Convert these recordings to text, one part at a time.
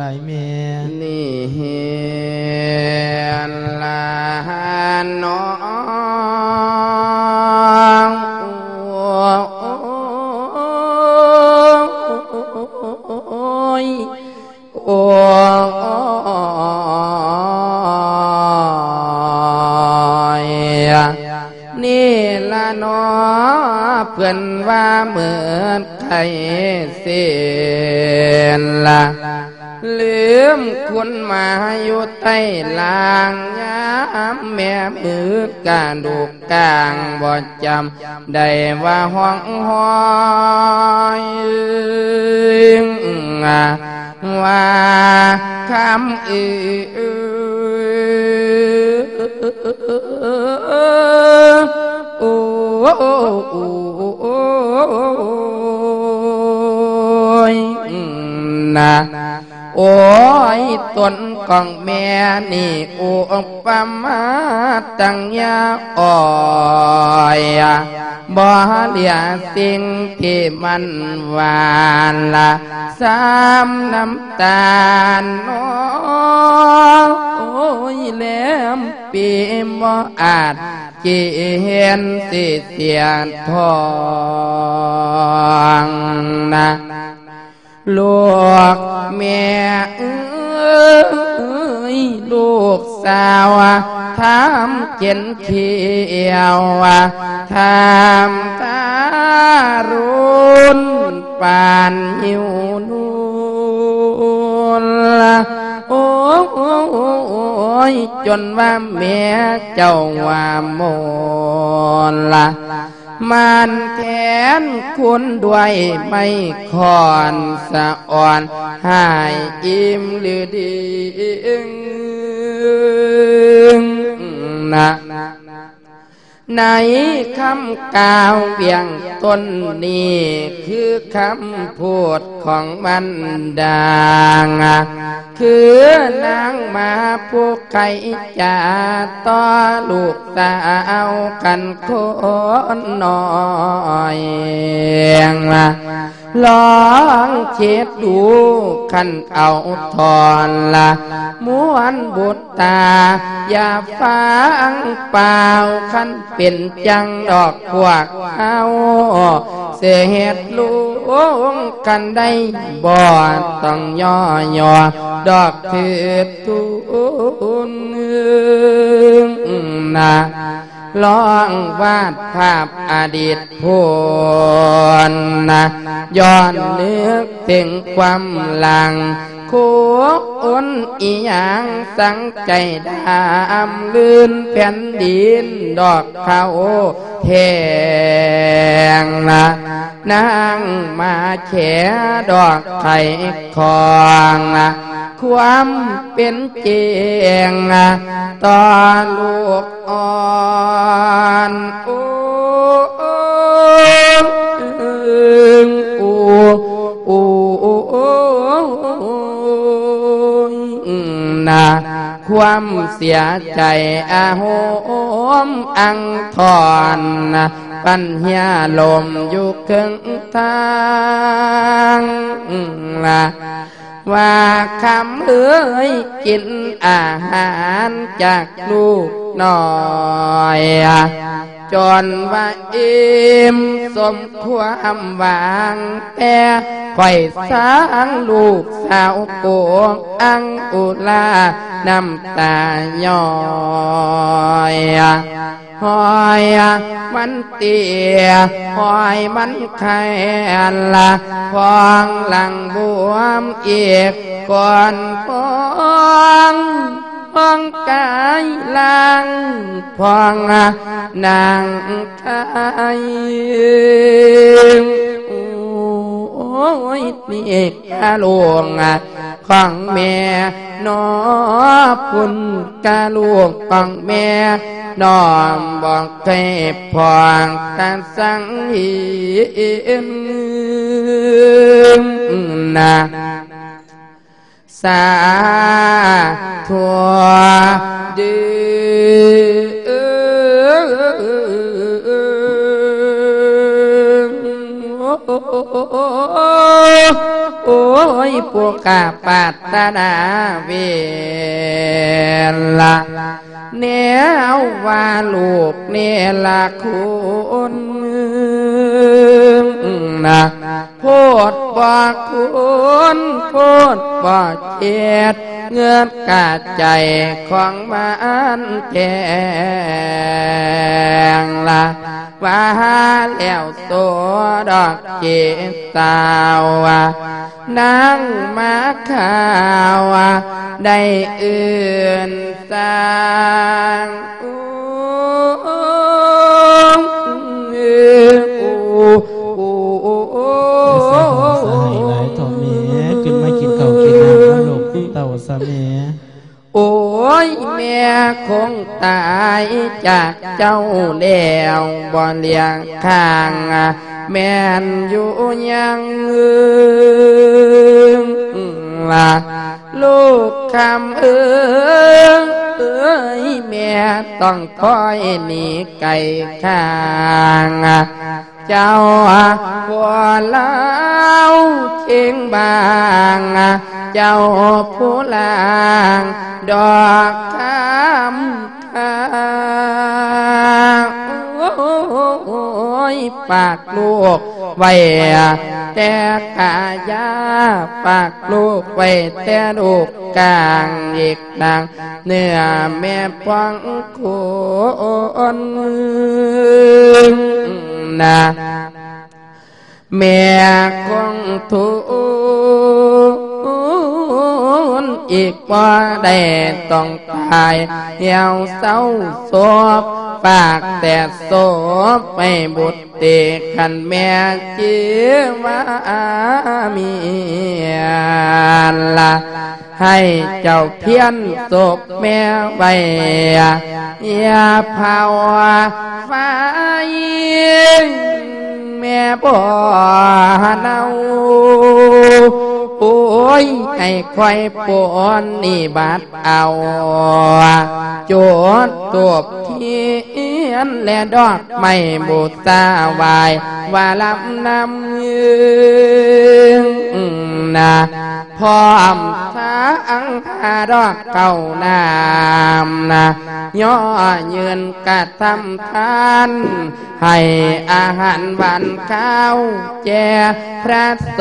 หลายเมียนี่เฮียนลานน้องโอ้ยโอ้ยนี่ละน้อเพื่อนว่าเหมือนไข่เสียนละ ลืมคุณมาอยู่ใต้ลางยามแม่มือกาดูกกลางบ่จำได้ว่าห้องหอยว่าคำอือโอ้ยนะ โอ้ยต้นกองแม่นี่อุปมาตั้งยาอ่อยบ่เหลียสิ่งที่มันหวานละสามน้ำตาลน้อโอ้ยแหลมปีบ่อาจเกียนสิเสียทองนะ ลูกแม่เอ้ยลูกสาวทำเจนเขียวทำตารุนปานหิวนูนละโอ้ยจนว่าแม่เจ้าว่าโมนละ มานแขนคุณด้วยไม่คอนสะอ่อน หายอิ่มหรือดีนะ ในคำกล่าวเบียงต้นนี้คือคำพูดของมันดางคือนางมาผู้ไก่จะต่อลูกสาวกันคนน้อย ลองเช็ดดูขันเอาทอนละม้วนบุตรตา อย่าฟังเปล่าขันเป็นจังดอกพวกเอาเสียเหตุลูงกันได้บ่ต้องย่อย่อดอกเถือทุนนะ ล้องวาดภาพอดีตพูนนะย้อนนึกถึงความหลังคู่อ้นอีหยังสังใจดำลื่นแผ่นดินดอกเขาแทงนะนางมาแฉดอกไข่คองนะความเป็นเจียงต่อลูกอ่อ ความเสียใจอาโหมอังทอนปัญญาลมอยู่ครึ่งทางละว่าคำเอ้ยกินอาหารจากลูกน้อยจนว่าอิ่มสมความหวังแต่คอยสร้างลูกสาวโกงอังอุลา น้ำตาย้อยหอยมันเตียหอยมันแค่ละฟองหลังบวมอีกก่อนฟองฟองกายลังฟองนางไทย ยนี่กลวงของแม่นอพุ่นกาลวงของแม่น้อมบอกให้พองกาสังหินนะสาทัวดือ โอ้ยปูกาปาตนาเวลาเนียว่าลูกเนียละคุณนะ ดบอกคุณพูดบอกเจ็ดเงื่อนกาดใจของมันแกงละว่าแล้วตัวดอกเจตาวานางมาข่าวได้อื่นสร้าง สเมโอ้ยแม่คงตายจากเจ้าแล้วบ่เลี้ยงข้างแม่นอยู่ยังละลูกคำเอ้เอ้ยแม่ต้องคอยหนีไก่ข้างเจ้าบัวเล่าเชียงบาง เจ้าผู้ลางดอกคำทาโอ้ยปากลูกไว้แต่กายาปากลูกไว้แต่ลูกกลางอีกดังเนื้อแม่ฟังคนนะแม่คงทุน อีกว่าได้ต้องตายเหี่ยวเศร้าโศบปากแต่โศบไม่บุตรเตขันแม่จีว่ามีละให้เจ้าเพียนศพแม่ไว้อย่าภาวะไฟแม่บ่เนา โอ้ยให้ควายปอนนี่บาดเอาโจดตัวเทียนและดอกไม่บูตาวายว่าลำนำยืนนะพร้อมท้าอังคาดอกเก่านามนะ ย่อยืนกระทำทาน ให้อาหารวันข้าวแจพระส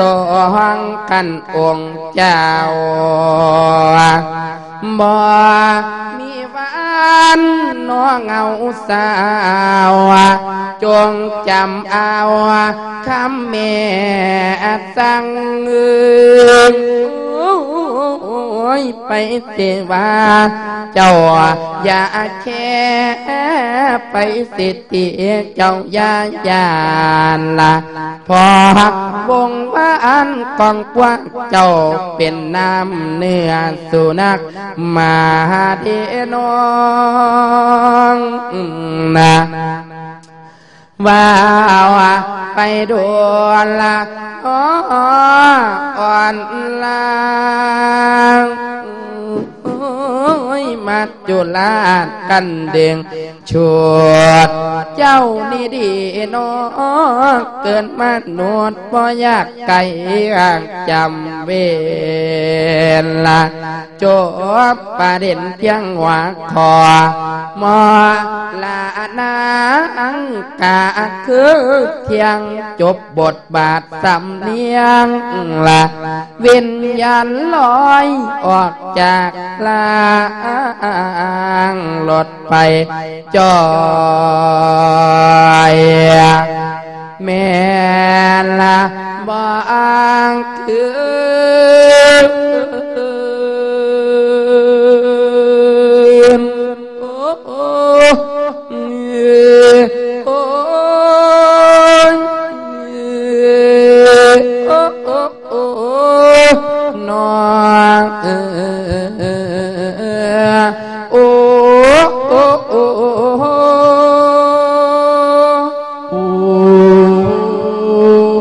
งฆ์กันองค์เจ้าบ่มีวันน้องเงาสาวจงจำเอาคำแม่สั่งเอ ยไปเตว่า เจ้าอย่าแค่ไปสิทธิเจ้าอย่าญาณละพอหักวงบ้านกองกว้างเจ้าเป็นน้ำเนื้อสุนักมาเดนองนะว่าไปดูละอ่อนลา มัดจุลากันเดงชวด เจ้านี่ดีนอเกินมาหนวดบ่อยากไก่างจำเวลาจบประเด็นเพียงหัวคอ มอลานาอังกาคือเที่ยงจบบทบาทสำเนียงละวิญญาณลอยออกจากลางรถไปจอยแม่ละบางคืน